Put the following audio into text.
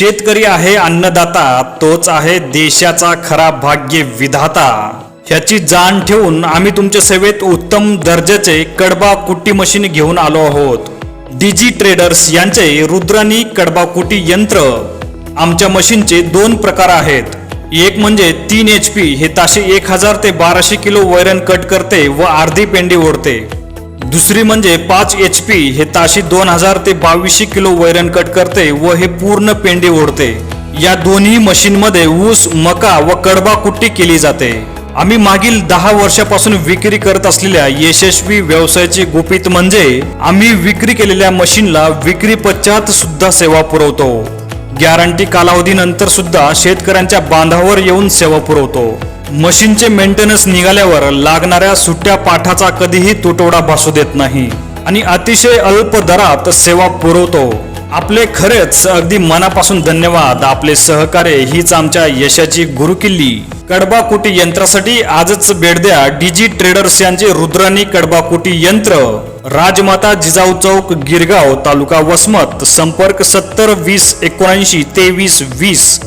शेतकरी आहे अन्नदाता तोच आहे देशाचा खरा भाग्य विधाता. ह्याची जाण ठेवून आम्ही तुमच्या सेवेत उत्तम दर्जाचे कडबा कुट्टी मशीन घेऊन आलो आहोत. डीजी ट्रेडर्स यांचे रुद्रानी कडबा कुटी यंत्र आमच्या मशीनचे दोन प्रकार आहेत. एक म्हणजे तीन एच पी हे ताशे एक हजार ते बाराशे किलो वैरण कट करते व अर्धी पेंडी ओढते. दुसरी म्हणजे पाच एच पी हे ताशी दोन हजार ते बावीसशे किलो वैरण कट करते व हे पूर्ण पेंडी ओढते. या दोन्ही मशीनमध्ये ऊस मका व कडबा कुट्टी केली जाते. आम्ही मागील दहा वर्षापासून विक्री करत असलेल्या यशस्वी व्यवसायाची गुपित म्हणजे आम्ही विक्री केलेल्या मशीनला विक्री पश्चात सुद्धा सेवा पुरवतो. गॅरंटी कालावधीनंतर सुद्धा शेतकऱ्यांच्या बांधावर येऊन सेवा पुरवतो. मशीनचे मेंटेनन्स निघाल्यावर लागणाऱ्या सुट्ट्या पाठाचा कधीही तुटवडा भासू देत नाही. आणि अतिशय अल्प दरात सेवा पुरवतो. आपले खरेच अगदी मनापासून धन्यवाद. आपले सहकार्य हीच आमच्या यशाची गुरुकिल्ली. कडबाकुटी यंत्रासाठी आजच भेट द्या डीजी ट्रेडर्स यांचे रुद्रानी कडबाकुटी यंत्र. राजमाता जिजाऊ चौक गिरगाव तालुका वसमत. संपर्क सत्तर वीस एकोणऐंशी तेवीस वीस.